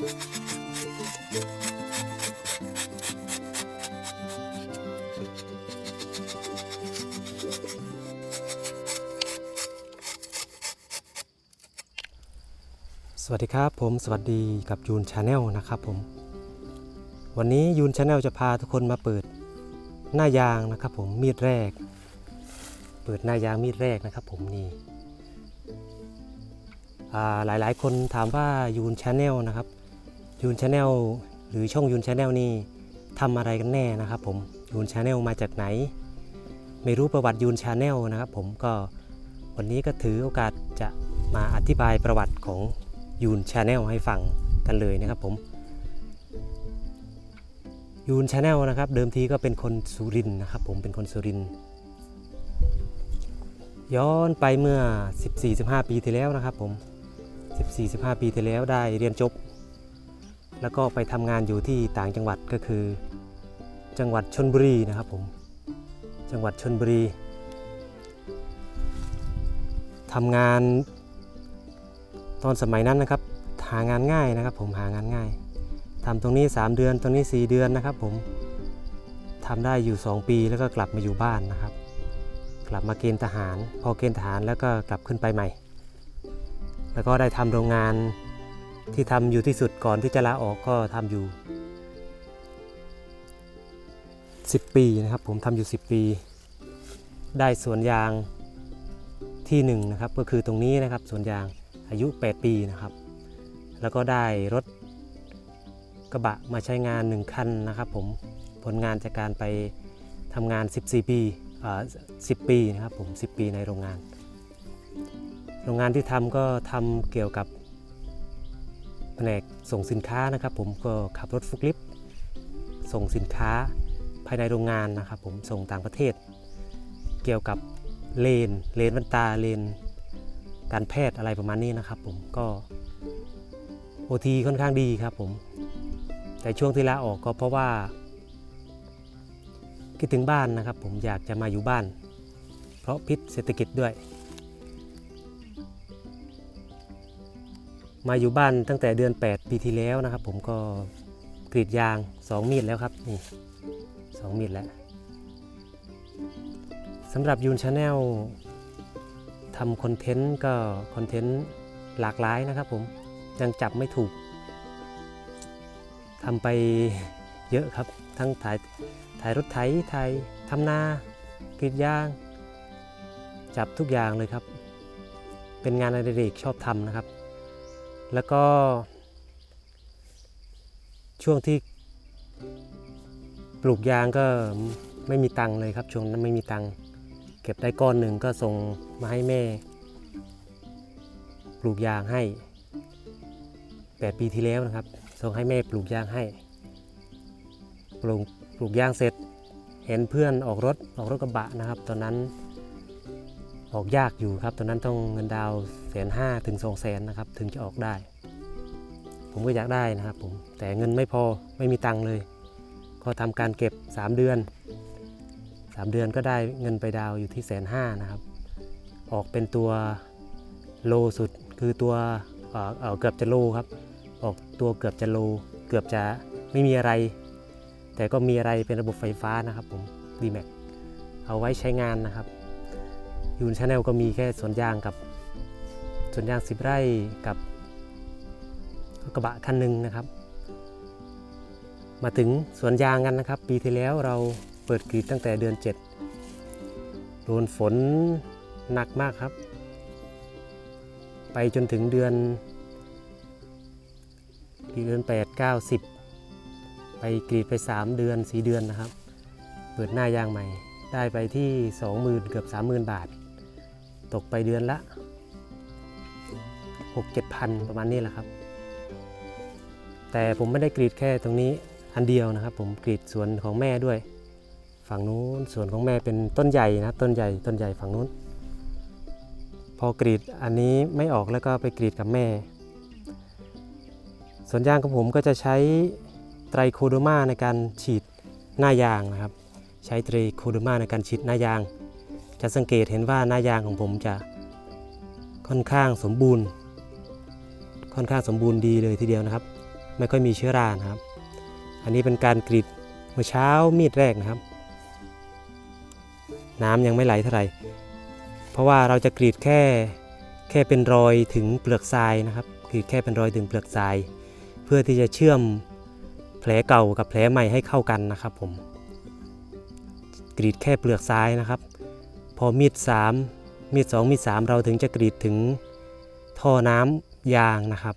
สวัสดีครับผมสวัสดีกับยูนชาแนลนะครับผมวันนี้ยูนชาแนลจะพาทุกคนมาเปิดหน้ายางนะครับผมมีดแรก เปิดหน้ายางมีดแรกนะครับผมนี่อ่ายหลายคนถามว่ายูนชาแนลนะครับ ยูนชาแนลหรือช่องยูนชาแนลนี่ทำอะไรกันแน่นะครับผมยูนชาแนลมาจากไหน ไม่รู้ประวัติยูนชาแนลนะครับผมก็วันนี้ก็ถือโอกาสจะมาอธิบายประวัติของยูนชาแนลให้ฟังกันเลยนะครับผมยูนชาแนลนะครับเดิมทีก็เป็นคนสุรินนะครับผมเป็นคนสุรินย้อนไปเมื่อ 14-15 ปีที่แล้วนะครับผม 14-15 ปีที่แล้วได้เรียนจบ แล้วก็ไปทำงานอยู่ที่ต่างจังหวัดก็คือ จังหวัดชนบุรีนะครับผม จังหวัดชนบุรีทำงานตอนสมัยนั้นนะครับ หางานง่ายนะครับ ผมหางานง่ายทำตรงนี้ 3 เดือนตรงนี้ 4 เดือนนะครับ ผมทำได้อยู่ 2 ปีแล้วก็กลับมาอยู่บ้านนะครับ กลับมาเกณฑ์ทหาร พอเกณฑ์ทหารแล้วก็กลับขึ้นไปใหม่ แล้วก็ได้ทำโรงงาน ที่ทำอยู่ที่สุดก่อนที่จะลาออกก็ทำอยู่ 10 ปีนะครับผมทำอยู่ 10 ปี ได้สวนยางที่หนึ่งนะครับก็คือตรงนี้นะครับสวนยางอายุ 8 ปีนะครับ แล้วก็ได้รถกระบะมาใช้งาน 1 คันนะครับผมผลงานจากการไปทำงาน 14 ปีอ่า10 ปีนะครับผม 10 ปีในโรงงาน โรงงานที่ทำก็ทำเกี่ยวกับ ผนกส่งสินค้านะครับ ผมก็ขับรถฟุกลิฟต์ส่งสินค้าภายในโรงงานนะครับ ผมส่งต่างประเทศ เกี่ยวกับเลนเลนแว่นตาเลน การแพทย์อะไรประมาณนี้นะครับ ผมก็โอทีค่อนข้างดีครับผม แต่ช่วงที่ลาออกก็เพราะว่า คิดถึงบ้านนะครับ ผมอยากจะมาอยู่บ้าน เพราะพิษเศรษฐกิจด้วย มาอยู่บ้านตั้งแต่เดือน 8 ปีที่แล้วนะครับ ผมก็กรีดยาง 2 มีดแล้วครับนี่สองมีดแล้วสำหรับยูนชาแนลทำคอนเทนต์ก็คอนเทนต์หลากหลายนะครับผมยังจับไม่ถูกทำไปเยอะครับ ทั้งถ่ายถ่ายรถไถถ่ายทำนากรีดยาง จับทุกอย่างเลยครับ เป็นงานอดิเรกชอบทำนะครับ แล้วก็ ช่วงที่ปลูกยางก็ไม่มีตังค์เลยครับ ช่วงนั้นไม่มีตังค์เก็บได้ก้อนหนึ่งก็ส่งมาให้แม่ ปลูกยางให้8ปีที่แล้วนะครับ ส่งให้แม่ปลูกยางให้ ปลูกปลูกยางเสร็จ เห็นเพื่อนออกรถออกรถกระบะนะครับ ตอนนั้น ออกยากอยู่ครับตอนนั้นต้องเงินดาวแสนห้าถึงสองแสนนะครับถึงจะออกได้ ผมก็อยากได้นะครับผมแต่เงินไม่พอไม่มีตังค์เลย ก็ทำการเก็บ 3 เดือน 3 เดือนก็ได้เงินไปดาวอยู่ที่แสนห้านะครับ ออกเป็นตัวโลสุดคือตัวเออเกือบจะโลครับ ออกตัวเกือบจะโล เกือบจะไม่มีอะไร แต่ก็มีอะไรเป็นระบบไฟฟ้านะครับผม d m a x เอาไว้ใช้งานนะครับ ยูนชาแนลก็มีแค่สวนยางกับสวนยางสิบไร่กับกระบะคันหนึ่งนะครับ มาถึงสวนยางกันนะครับ ปีที่แล้วเราเปิดกรีดตั้งแต่เดือน 7 โดนฝนหนักมากครับ ไปจนถึงเดือนเดือน 8 9 10 ไปกรีดไป 3 เดือน 4 เดือนนะครับ เปิดหน้ายางใหม่ ได้ไปที่ 20,000 เกือบ 30,000 บาท ตกไปเดือนละ 6 7พันประมาณนี้แหละครับ แต่ผมไม่ได้กรีดแค่ตรงนี้อันเดียวนะครับ ผมกรีดสวนของแม่ด้วย ฝั่งนู้นสวนของแม่เป็นต้นใหญ่นะต้นใหญ่ต้นใหญ่ฝั่งนู้น พอกรีดอันนี้ไม่ออกแล้วก็ไปกรีดกับแม่สวนยางของผมก็จะใช้ไตรโคโดมาในการฉีดหน้ายางนะครับ ใช้ไตรโคโดมาในการฉีดหน้ายาง จะสังเกตเห็นว่าหน้ายางของผมจะค่อนข้างสมบูรณ์ ค่อนข้างสมบูรณ์ดีเลยทีเดียวนะครับ ไม่ค่อยมีเชื้อรานะครับ อันนี้เป็นการกรีดเมื่อเช้ามีดแรกนะครับ น้ำยังไม่ไหลเท่าไหร่ เพราะว่าเราจะกรีดแค่แค่เป็นรอยถึงเปลือกทรายนะครับกรีดแค่เป็นรอยถึงเปลือกทราย เพื่อที่จะเชื่อมแผลเก่ากับแผลใหม่ให้เข้ากันนะครับผมกรีดแค่เปลือกทรายนะครับ พอมีดสามมีดสองมีดสามเราถึงจะกรีดถึงท่อน้ำยางนะครับ